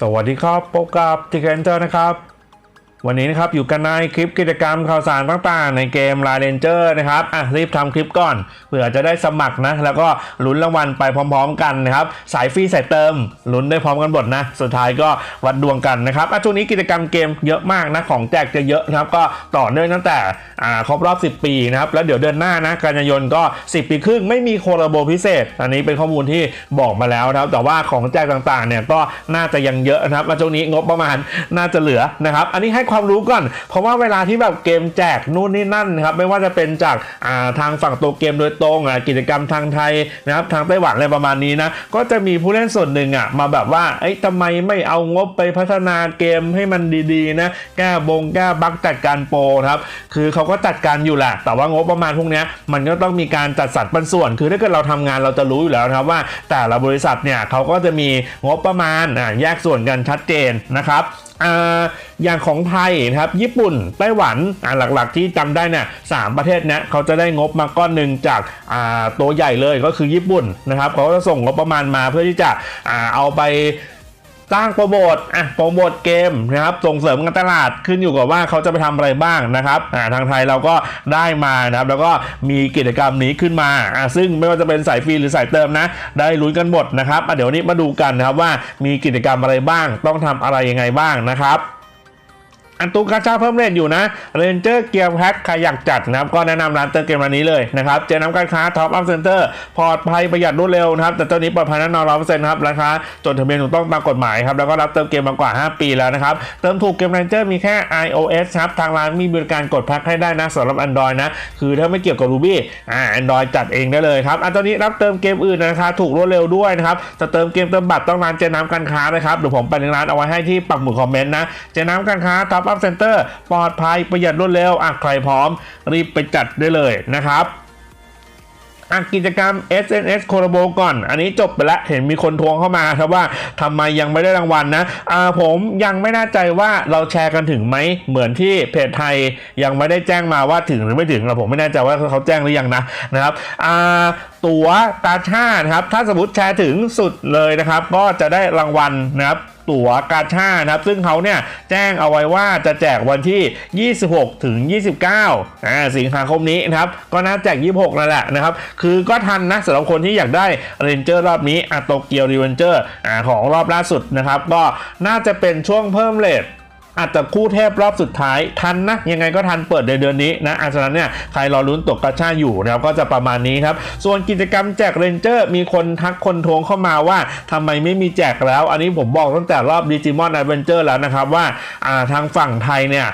สวัสดีครับพบกับทีเกนเจอร์นะครับ วันนี้นะครับอยู่กันในคลิปกิจกรรมข่าวสารต่างๆ ในเกม l า n เ r อร์นะครับอะรีบทำคลิปก่อนเผื่อจะได้สมัครนะ แล้วก็ลุ้นรางวัลไปพร้อม ๆ กันนะครับ สายฟรีสายเติมลุ้นได้พร้อมกันหมดนะ สุดท้ายก็วัดดวงกันนะครับอะช่วงนี้กิจกรรมเกมเยอะมากนะ ของแจกจะเยอะนะครับ ก็ต่อเนื่องตั้งแต่อ่าครบรอบ 10 ปีนะครับ แล้วเดี๋ยวเดือนหน้านะกันยายนก็ 10 ปีครึ่งไม่มีโคลาโบพิเศษ อันนี้เป็นข้อมูลที่บอกมาแล้วนะครับแต่ว่าของแจกต่างๆเนี่ยก็น่าจะยังเยอะนะครับแล้วช่วงนี้งบประมาณน่าจะเหลือนะครับ อันนี้ให้ความรู้ก่อน เพราะว่าเวลาที่แบบเกมแจกนู่นนี่นั่นครับไม่ว่าจะเป็นจากาทางฝั่งตัวเกมโดยตรงกิจกรรมทางไทยนะครับทางไต้หวันอะไรประมาณนี้นะก็จะมีผู้เล่นส่วนหนึ่งอะมาแบบว่าเอ้ยทำไมไม่เอางบไปพัฒนาเกมให้มันดีๆนะแก้บงแก้บั๊กจัดการโปรครับคือเขาก็จัดการอยู่แหละแต่ว่างบประมาณพวกนี้มันก็ต้องมีการจัดสรรปันส่วน คือถ้าเกิดเราทำงานเราจะรู้อยู่แล้วนะครับว่า แต่ละบริษัทเนี่ยเขาก็จะมีงบประมาณแยกส่วนกันชัดเจนนะครับอย่างของไทยนะครับญี่ปุ่นไต้หวันหลักๆที่จำได้เนี่ยสามประเทศเนี้ยเขาจะได้งบมาก้อนหนึ่งจากตัวใหญ่เลยก็คือญี่ปุ่นนะครับเขาจะส่งงบประมาณมาเพื่อที่จะอเอาไป สร้างโปรโมทอะโปรโมทเกมนะครับส่งเสริมการตลาดขึ้นอยู่กับว่าเขาจะไปทำอะไรบ้างนะครับอ่าทางไทยเราก็ได้มานะครับ แล้วก็มีกิจกรรมนี้ขึ้นมาอ่าซึ่งไม่ว่าจะเป็นสายฟรีหรือสายเติมนะ ได้ลุ้นกันหมดนะครับอะเดี๋ยวนนี้มาดูกันนะครับว่ามีกิจกรรมอะไรบ้าง ต้องทำอะไรยังไงบ้างนะครับ อันตูกาชาเพิ่มเรทอยู่นะเรนเจอร์เกียร์แพ็คใครอยากจัดนะครับ ก็แนะนำร้านเติมเกมร้านนี้เลยนะครับ เจน้ำการค้าท็อปอัพเซ็นเตอร์ปลอดภัยประหยัดรวดเร็วนะครับ แต่ตัวนี้ปลอดภัยแน่นอนร้อยเปอร์เซ็นต์ครับราคาจดทะเบียนถูกต้องตามกฎหมายครับ แล้วก็รับเติมเกมมากว่า 5 ปีแล้วนะครับ เติมถูกเกมเรนเจอร์มีแค่ iOS ครับ ทางร้านมีบริการกดแพ็คให้ได้นะสำหรับ Android นะ คือถ้าไม่เกี่ยวกับ Ruby อ่า Android จัดเองได้เลยครับอันตัวนี้รับเติมเกมอื่นนะครับถูกรวดเร็วด้วยนะครับจะเติมเกมเติมบัตรต้องร้านเจน้ำการค้านะครับเดี๋ยวผมไปในร้านเอาไว้ให้ที่ปักหมุดคอมเมนต์นะเจน้ำการค้าท็อปอัพเซ็นเตอร์ปลอดภัยประหยัดรวดเร็วอะใครพร้อม รีบไปจัดได้เลยนะครับอะกิจกรรม SNS โคโ b โบก่อน อันนี้จบไปแล้ว เห็นมีคนทวงเข้ามาครับว่าทำไมยังไม่ได้รางวัลนะอ่าผมยังไม่แน่ใจว่าเราแชร์กันถึงไหม เหมือนที่เพจไทยยังไม่ได้แจ้งมาว่าถึงหรือไม่ถึงเราผมไม่แน่ใจว่าเขาแจ้งหรือยังนะนะครับอ่า ตั๋วตาชานะครับ ถ้าสมมติแชร์ถึงสุดเลยนะครับ ก็จะได้รางวัลนะครับตั๋วกาชานะครับ ซึ่งเขาเนี่ยแจ้งเอาไว้ว่าจะแจกวันที่ 26 ถึง 29อ่าสิงหาคมนี้นะครับ ก็น่าแจก 26นั่นแหละนะครับ คือก็ทันนะสำหรับคนที่อยากได้เรนเจอร์รอบนี้อะโตเกียวรีเวนเจอร์ของรอบล่าสุดนะครับ ก็น่าจะเป็นช่วงเพิ่มเลท อาจจะคู่เทพรอบสุดท้ายทันนะยังไงก็ทันเปิดในเดือนนี้นะอาฉะนั้นเนี่ยใครรอลุ้นตกกระชาอยู่นะครับก็จะประมาณนี้ครับ ส่วนกิจกรรมแจกเรนเจอร์ มีคนทักคนทวงเข้ามาว่าทำไมไม่มีแจกแล้ว อันนี้ผมบอกตั้งแต่รอบดิจิมอนแอเรนเจอร์แล้วนะครับว่าทางฝั่งไทยเนี่ย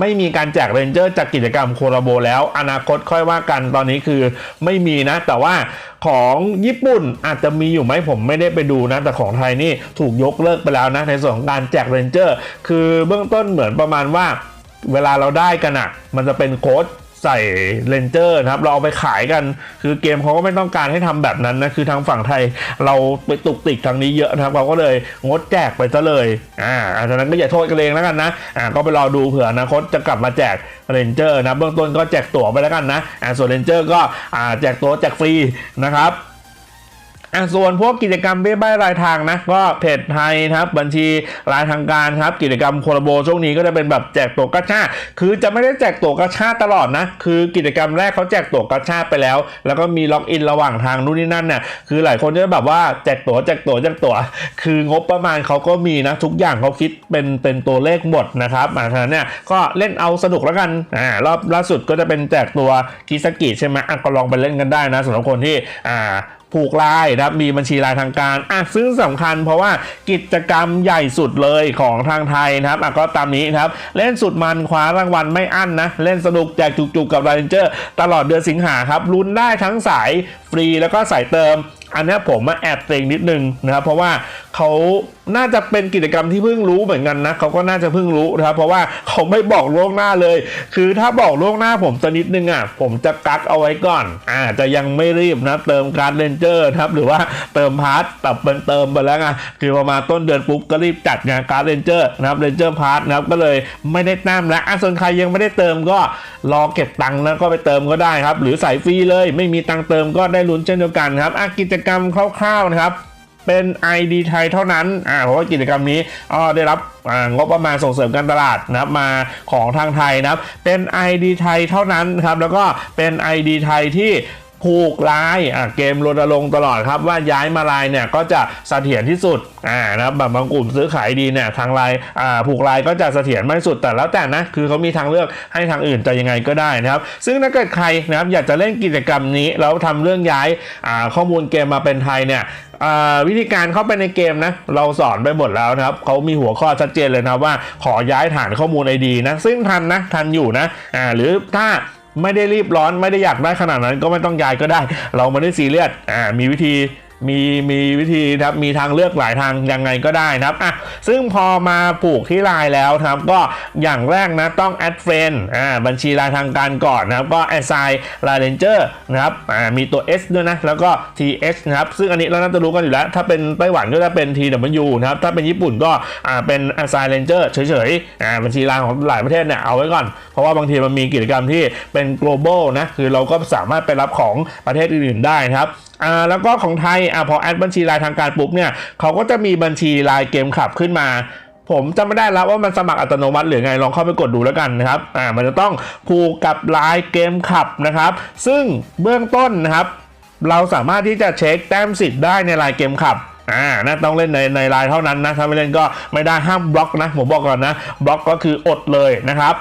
ไม่มีการแจกเรนเจอร์จากกิจกรรมโคราโบแล้ว อนาคตค่อยว่ากันตอนนี้คือไม่มีนะ แต่ว่าของญี่ปุ่นอาจจะมีอยู่ไหมผมไม่ได้ไปดูนะ แต่ของไทยนี่ถูกยกเลิกไปแล้วนะในส่วนของการแจกเรนเจอร์คือเบื้องต้นเหมือนประมาณว่า เวลาเราได้กันอะ่ะมันจะเป็นโค้ด ใส่เลนเจอร์นะครับ เราเอาไปขายกัน คือเกมเขาก็ไม่ต้องการให้ทำแบบนั้นนะ คือทางฝั่งไทยเราไปตุกติกทางนี้เยอะนะครับ เราก็เลยงดแจกไปซะเลย อ่าอาฉะนั้นก็อย่าโทษกันเองแล้วกันนะ อ่า ก็ไปรอดูเผื่ออนาคตจะกลับมาแจกเลนเจอร์นะ เบื้องต้นก็แจกตั๋วไปแล้วกันนะ อ่า ส่วนเลนเจอร์ก็ อ่า แจกตั๋วแจกฟรีนะครับ อะส่วนพวกกิจกรรมเบี้ยบ้ายรายทางนะ ก็เพจไทยครับบัญชีรายทางการครับ กิจกรรมโคลาโบช่วงนี้ก็จะเป็นแบบแจกตัวกระชาคือจะไม่ได้แจกตัวกระชาตลอดนะ คือกิจกรรมแรกเขาแจกตัวกระชาไปแล้ว แล้วก็มีล็อกอินระหว่างทางนู่นนี่นั่นเนี่ยคือหลายคนจะแบบว่าแจกตั๋วแจกตั๋วแจกตั๋วคืองบประมาณเขาก็มีนะทุกอย่างเขาคิดเป็นเป็นตัวเลขหมดนะครับอ่าฉะนั้นเนี่ยก็เล่นเอาสนุกแล้วกันอ่ารอบล่าสุดก็จะเป็นแจกตัวคิสกิใช่ไหมอะก็ลองไปเล่นกันได้นะสำหรับคนที่อ่าผูกลายนะครับมีบัญชีรายทางการอะซึ่งสำคัญเพราะว่ากิจกรรมใหญ่สุดเลยของทางไทยนะครับอะก็ตามนี้นะครับเล่นสุดมันคว้ารางวัลไม่อั้นนะเล่นสนุกแจกจุกๆกับรายเจอร์ ตลอดเดือนสิงหาครับลุ้นได้ทั้งสายฟรีแล้วก็สายเติมอันนี้ผมมาแอบเตงนิดนึงนะครับเพราะว่าเขาน่าจะเป็นกิจกรรมที่เพิ่งรู้เหมือนกันนะเขาก็น่าจะเพิ่งรู้นะครับเพราะว่าเขาไม่บอกล่วงหน้าเลย คือถ้าบอกล่วงหน้าผมสักนิดนึงอะผมจะกักเอาไว้ก่อนอ่าจะยังไม่รีบนะเติมการ์ดเลนเจอร์ครับหรือว่าเติมพาร์ทแบบเป็นเติมไปแล้วไงคือประมาณต้นเดือนปุ๊บก็รีบจัดงานการ์ดเลนเจอร์นะครับเลนเจอร์พาร์ทนะครับก็เลยไม่ได้แต้มแล้วอะส่วนใครยังไม่ได้เติมก็รอเก็บตังค์แล้วก็ไปเติมก็ได้ครับ หรือใส่ฟรีเลย ไม่มีตังค์เติมก็ได้ลุ้นเช่นเดียวกันครับอะกิจกรรมคร่าวๆนะครับเป็น ID ไทยเท่านั้น อ่า เพราะว่ากิจกรรมนี้อ่าได้รับอ่างบประมาณส่งเสริมการตลาดนะครับมาของทางไทยนะครับ เป็น ID ไทยเท่านั้นครับ แล้วก็เป็น ID ไทยที่ ผูกลายอะเกมรณรงค์ตลอดครับว่าย้ายมาลายเนี่ยก็จะเสถียรที่สุดอ่านะแบบบางกลุ่มซื้อขายดีเนี่ยทางลายอ่าผูกลายก็จะเสถียรมากที่สุดแต่แล้วแต่นะคือเขามีทางเลือกให้ทางอื่นจะยังไงก็ได้นะครับ ซึ่งถ้าเกิดใครนะครับอยากจะเล่นกิจกรรมนี้แล้วทำเรื่องย้ายอ่าข้อมูลเกมมาเป็นไทยเนี่ยวิธีการเข้าไปในเกมนะเราสอนไปหมดแล้วนะครับเขามีหัวข้อชัดเจนเลยนะว่าขอย้ายฐานข้อมูล ID นะซึ่งทันนะทันอยู่นะอ่าหรือถ้า ไม่ได้รีบร้อนไม่ได้อยากได้ขนาดนั้นก็ไม่ต้องย้ายก็ได้ เราไม่ได้ซีเรียสอ่ามีวิธี มีมีวิธีครับมีทางเลือกหลายทางยังไงก็ได้นะครับอะซึ่งพอมาผูกที่ไลน์แล้วครับก็อย่างแรกนะต้อง add friend อ่าบัญชีไลน์ทางการก่อนนะครับก็ assign line ranger นะครับอ่ามีตัว S ด้วยนะแล้วก็ TH นะครับซึ่งอันนี้เราน่าจะรู้กันอยู่แล้ว ถ้าเป็นไต้หวันก็จะเป็น TW นะครับถ้าเป็นญี่ปุ่นก็อ่าเป็น assign ranger เฉยๆอ่าบัญชีไลน์ของหลายประเทศเนี่ยเอาไว้ก่อน เพราะว่าบางทีมันมีกิจกรรมที่เป็น global นะคือเราก็สามารถไปรับของประเทศอื่นๆได้นะครับอ่าแล้วก็ของไทยอ่าพอแอดบัญชีรายทางการปุ๊บเนี่ยเขาก็จะมีบัญชีรายเกมขับขึ้นมา ผมจำไม่ได้แล้วว่ามันสมัครอัตโนมัติหรือไงลองเข้าไปกดดูแล้วกันนะครับอ่ามันจะต้องผูกกับลายเกมขับนะครับ ซึ่งเบื้องต้นนะครับเราสามารถที่จะเช็คแต้มสิทธิ์ได้ในลายเกมขับอ่านะต้องเล่นในในไลน์เท่านั้นนะ ถ้าไม่เล่นก็ไม่ได้ห้ามบล็อกนะ ผมบอกก่อนนะ บล็อกก็คืออดเลยนะครับ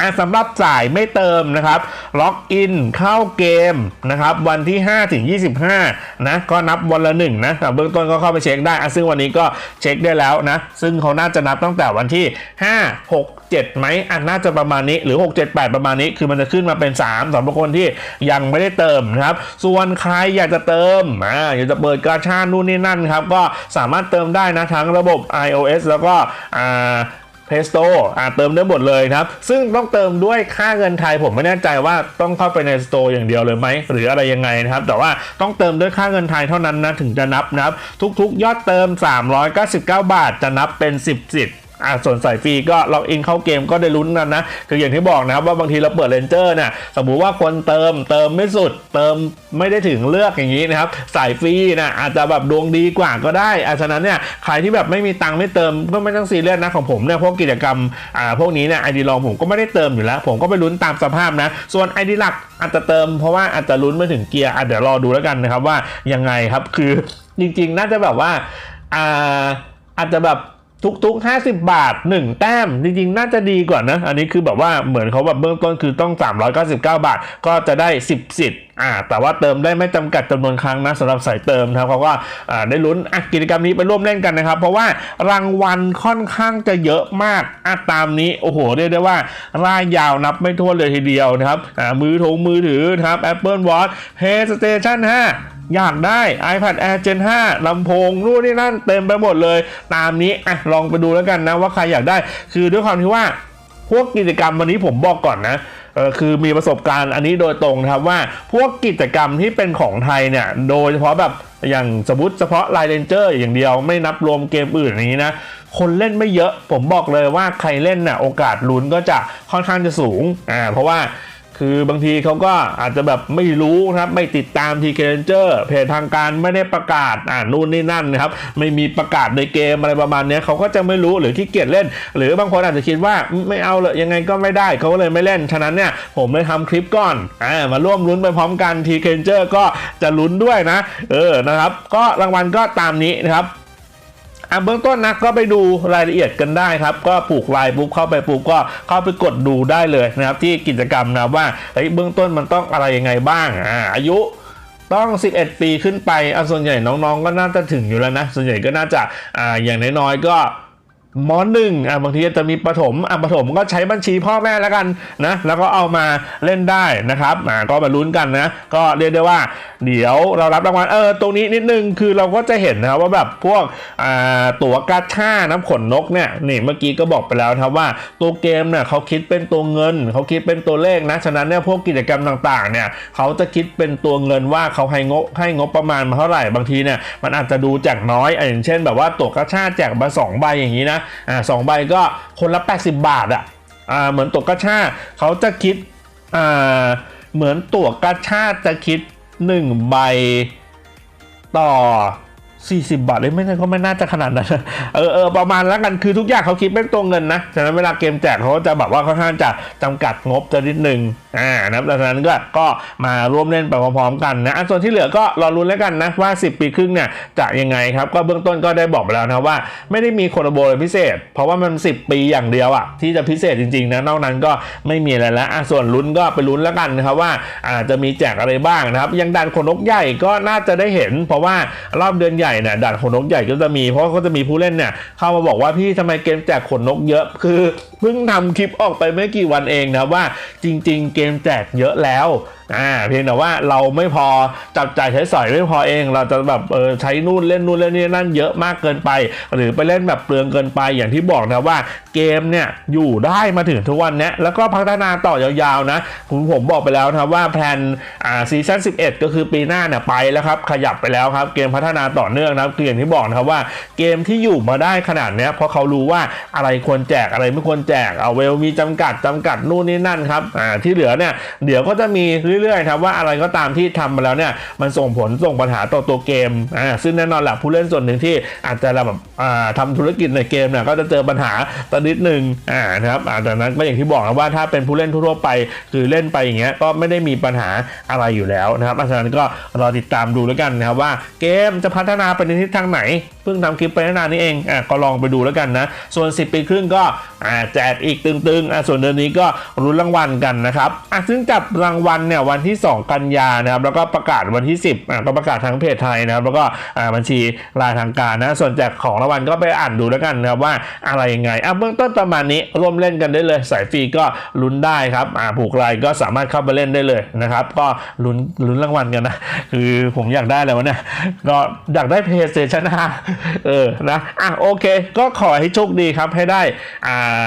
อะสำหรับจ่ายไม่เติมนะครับ ล็อกอินเข้าเกมนะครับวันที่ 5 ถึง 25 นะ ก็นับวันละหนึ่งนะเบื้องต้นก็เข้าไปเช็คได้อะซึ่งวันนี้ก็เช็คได้แล้วนะ ซึ่งเขาน่าจะนับตั้งแต่วันที่ 5 6 7ไหมอะน่าจะประมาณนี้หรือ 6 7 8 ประมาณนี้ คือมันจะขึ้นมาเป็น 3สำหรับคนที่ยังไม่ได้เติมนะครับ ส่วนใครอยากจะเติมอ่าอยากจะเปิดกาชานู่นนี่นั่นครับก็สามารถเติมได้นะทั้งระบบ iOS แล้วก็อ่า เพสโตอ่าเติมได้หมดเลยครับ ซึ่งต้องเติมด้วยค่าเงินไทยผมไม่แน่ใจว่าต้องเข้าไปใน Store อย่างเดียวเลยไหม หรืออะไรยังไงนะครับ แต่ว่าต้องเติมด้วยค่าเงินไทยเท่านั้นนะ ถึงจะนับนะครับ ทุกๆ ยอดเติม 399 บาทจะนับเป็น 10สิทธิ์ อ่าส่วนใส่ฟรีก็ล็อกอินเข้าเกมก็ได้ลุ้นกันนะ คืออย่างที่บอกนะครับว่าบางทีเราเปิดเลนเจอร์เนี่ยสมมุติว่าคนเติมเติมไม่สุด เติมไม่ได้ถึงเลือกอย่างนี้นะครับใส่ฟรีนะอาจจะแบบดวงดีกว่าก็ได้อาฉะนั้นเนี่ยใครที่แบบไม่มีตังค์ไม่เติมก็ไม่ต้องซีเรียสนะของผมเนี่ยพวกกิจกรรมอ่าพวกนี้เนี่ยไอดีลองผมก็ไม่ได้เติมอยู่แล้ว ผมก็ไปลุ้นตามสภาพนะ ส่วนไอดีหลักอาจจะเติมเพราะว่าอาจจะลุ้นไม่ถึงเกียร์อะเดี๋ยวรอดูแล้วกันนะครับว่ายังไงครับคือจริงๆ น่าจะแบบว่าอ่าอาจจะแบบ ทุกๆ 50 บาท 1 แต้ม จริงๆ น่าจะดีกว่านะ อันนี้คือแบบว่าเหมือนเขาแบบเบื้องต้นคือต้อง 399 บาท ก็จะได้ 10 สิทธิ์อ่าแต่ว่าเติมได้ไม่จำกัดจำนวนครั้งนะสำหรับสายเติมนะครับเขาก็อ่าได้ลุ้นอะกิจกรรมนี้ไปร่วมเล่นกันนะครับ เพราะว่ารางวัลค่อนข้างจะเยอะมากอะตามนี้โอ้โหเรียกได้ว่าร่ายยาวนับไม่ถ้วนเลยทีเดียวนะครับอ่ามือถงมือถือนะครับ Apple Watch PlayStation 5 อยากได้ iPad Air Gen 5ลำโพงนู่นนี่นั่นเต็มไปหมดเลย ตามนี้อะลองไปดูแล้วกันนะว่าใครอยากได้ คือด้วยความที่ว่าพวกกิจกรรมวันนี้ผมบอกก่อนนะเออคือมีประสบการณ์อันนี้โดยตรงนะครับว่าพวกกิจกรรมที่เป็นของไทยเนี่ยโดยเฉพาะแบบอย่างสมมติเฉพาะไลน์เรนเจอร์อย่างเดียวไม่นับรวมเกมอื่นอย่างนี้นะคนเล่นไม่เยอะผมบอกเลยว่าใครเล่นน่ะโอกาสลุ้นก็จะค่อนข้างจะสูงอ่าเพราะว่า คือบางทีเขาก็อาจจะแบบไม่รู้นะครับ ไม่ติดตามทีเคเจอร์เพจทางการไม่ได้ประกาศอ่านู่นนี่นั่นนะครับ ไม่มีประกาศในเกมอะไรประมาณนี้เขาก็จะไม่รู้หรือขี้เกียจเล่น หรือบางคนอาจจะคิดว่าไม่เอาเลยยังไงก็ไม่ได้เขาก็เลยไม่เล่น ฉะนั้นเนี่ยผมเลยทำคลิปก่อนอ่ามาร่วมลุ้นไปพร้อมกันทีเคเจอร์ก็จะลุ้นด้วยนะ เออนะครับ ก็รางวัลก็ตามนี้นะครับ อะเบื้องต้นนะก็ไปดูรายละเอียดกันได้ครับ ก็ปลูกลายปุ๊บเข้าไปปุ๊บก็เข้าไปกดดูได้เลยนะครับ ที่กิจกรรมนะว่าเฮ้ยเบื้องต้นมันต้องอะไรยังไงบ้างอ่าอายุต้อง 11 ปีขึ้นไปอะส่วนใหญ่น้องๆ ก็น่าจะถึงอยู่แล้วนะ ส่วนใหญ่ก็น่าจะอ่าอย่างน้อยๆก็ มอหนึ่งอะบางทีจะมีประถมอะประถมก็ใช้บัญชีพ่อแม่แล้วกันนะแล้วก็เอามาเล่นได้นะครับอ่าก็มาลุ้นกันนะก็เรียกได้ว่า เดี๋ยวเรารับรางวัลเออตรงนี้นิดนึงคือเราก็จะเห็นนะครับว่าแบบพวกอ่าตั๋วกาชาน้ำขนนกเนี่ยนี่เมื่อกี้ก็บอกไปแล้วครับว่าตัวเกมเนี่ยเขาคิดเป็นตัวเงินเขาคิดเป็นตัวเลขนะฉะนั้นเนี่ยพวกกิจกรรมต่างๆเนี่ยเขาจะคิดเป็นตัวเงินว่าเขาให้งบให้งบประมาณมาเท่าไหร่บางทีเนี่ยมันอาจจะดูจากน้อยอะอย่างเช่น แบบว่าตั๋วกาชาแจกมาสองใบอย่างนี้นะอ่าสองใบก็คนละ 80 บาทอะอ่าเหมือนตั๋วกระชาเขาจะคิดอ่าเหมือนตั๋วกระชาจะคิด 1 ใบต่อ 40 บาทเลยไม่ใช่ก็ไม่น่าจะขนาดนั้นเออเออประมาณแล้วกันคือทุกอย่างเขาคิดเป็นตัวเงินนะฉะนั้นเวลาเกมแจกเขาก็จะแบบว่าค่อนข้างจะจำกัดงบจะนิดนึงอ่านะครับดังนั้นก็ก็มาร่วมเล่นไปพร้อมๆกันนะอะส่วนที่เหลือก็รอรุ้นแล้วกันนะว่า 10 ปีครึ่งเนี่ยจะยังไงครับ ก็เบื้องต้นก็ได้บอกไปแล้วนะว่า ไม่ได้มีโคโลโบเลยพิเศษ เพราะว่ามัน 10 ปีอย่างเดียวอะที่จะพิเศษจริงๆนะนอกนั้นก็ไม่มีอะไรแล้วอะส่วนลุ้นก็ไปลุ้นแล้วกันนะครับว่าอาจจะมีแจกอะไรบ้างนะครับยังดันขนนกใหญ่ก็น่าจะได้เห็น เพราะว่ารอบเดือนใหญ่เนี่ยด่านขนนกใหญ่ก็จะมีเพราะก็จะมีผู้เล่นเนี่ยเข้ามาบอกว่าพี่ทำไมเกมแจกขนนกเยอะคือ พิ่งทำคลิปออกไปไม่กี่วันเองนะว่าจริง ๆ เกมแจกเยอะแล้วอ่าเพียงแต่ว่าเราไม่พอจับจ่ายใช้สอยไม่พอเอง เราจะแบบเออใช้นู่นเล่นนู่นเล่นนี่นั่นเยอะมากเกินไป หรือไปเล่นแบบเปลืองเกินไปอย่างที่บอกนะว่าเกมเนี่ยอยู่ได้มาถึงทุกวันนี้แล้วก็พัฒนาต่อยาวๆนะผมผมบอกไปแล้วนะว่าแพลนอ่าซีซั่น11 ก็คือปีหน้าเนี่ยไปแล้วครับขยับไปแล้วครับเกมพัฒนาต่อเนื่องนะคืออย่างที่บอกนะครับว่าเกมที่อยู่มาได้ขนาดนี้เพราะเขารู้ว่าอะไรควรแจกอะไรไม่ควรแจกเอาเวลมีจำกัดจำกัดนู่นนี่นั่นครับอ่าที่เหลือเนี่ยเดี๋ยวก็จะมีเรื่อยๆครับว่าอะไรก็ตามที่ทำมาแล้วเนี่ยมันส่งผลส่งปัญหาต่อตัวเกมอ่าซึ่งแน่นอนแหละผู้เล่นส่วนหนึ่งที่อาจจะแบบอ่าทำธุรกิจในเกมเนี่ยก็จะเจอปัญหาตอนนิดหนึ่งอ่านะครับอ่าดังนั้นก็อย่างที่บอกนะว่าถ้าเป็นผู้เล่นทั่วไป คือเล่นไปอย่างเงี้ยก็ไม่ได้มีปัญหาอะไรอยู่แล้วนะครับเพราะฉะนั้นก็รอติดตามดูแล้วกันนะครับว่าเกมจะพัฒนาไปในทิศทางไหน เพิ่งทำคลิปไปนานนี้เองอะก็ลองไปดูแล้วกันนะส่วน 10 ปีครึ่งก็อ่าแจกอีกตึงๆอะส่วนเดือนนี้ก็รุ้นรางวัลกันนะครับอะซึ่งจับรางวัลเนี่ยวันที่ 2 กันยานะครับแล้วก็ประกาศวันที่ 10อะก็ประกาศทางเพจไทยนะครับแล้วก็อ่าบัญชีรายทางการนะส่วนแจกของรางวัลก็ไปอ่านดูแล้วกันนะครับว่าอะไรยังไงอะเบื้องต้นประมาณนี้ร่วมเล่นกันได้เลยสายฟรีก็ลุ้นได้ครับอ่าผูกรายก็สามารถเข้าไปเล่นได้เลยนะครับก็ลุ้นลุ้นรางวัลกันนะคือผมอยากได้แล้วเนี่ยก็อยากได้ PlayStation 5เออนะอะโอเค ก็ขอให้โชคดีครับให้ได้อ่า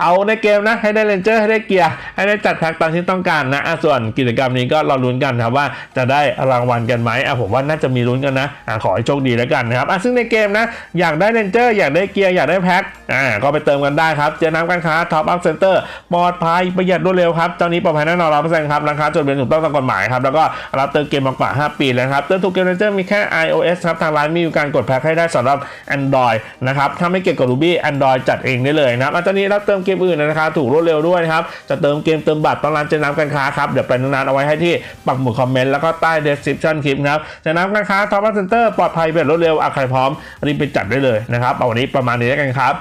เอาในเกมนะให้ได้เลนเจอร์ให้ได้เกียร์ให้ได้จัดแพ็คตามที่ต้องการนะะส่วนกิจกรรมนี้ก็เราลุ้นกันครับว่าจะได้รางวัลกันไหมอะผมว่าน่าจะมีลุ้นกันนะอะขอให้โชคดีแล้วกันนะครับอะซึ่งในเกมนะอยากได้เลนเจอร์อยากได้เกียร์อยากได้แพ็คอ่าก็ไปเติมกันได้ครับเจอน้ำการค้าท็อปอัพเซ็นเตอร์ปลอดภัยประหยัดรวดเร็วครับเจ้านี้ปลอดภัยแน่นอนร้อยเปอร์เซ็นต์ครับราคาจดทะเบียนถูกต้องตามกฎหมายครับแล้วก็รับเติมเกมมากกว่า 5 ปีแล้วครับเติมถูกเกมเลนเจอร์มีแค่ iOS ครับทางร้านมีอยู่การกดแพ็คให้ได้สำหรับ Android นะครับถ้าไม่เกี่ยวกับ Ruby Android จัดเองได้เลยนะครับอะเจ้านี้รับเติมเกมอื่นนะครับถูกรวดเร็วด้วยนะครับจะเติมเกมเติมบัตรต้อนร้านเจน้ำการค้าครับเดี๋ยวไปนานๆเอาไว้ให้ที่ปักหมุดคอมเมนต์แล้วก็ใต้เดสคริปชันคลิปนะครับเจน้ำการค้าท็อปเซ็นเตอร์ปลอดภัยแบบรวดเร็วอะใครพร้อมรีบไปจัดได้เลยนะครับเอาวันนี้ประมาณนี้แล้วกันครับ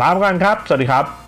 ลาไปกันครับ สวัสดีครับ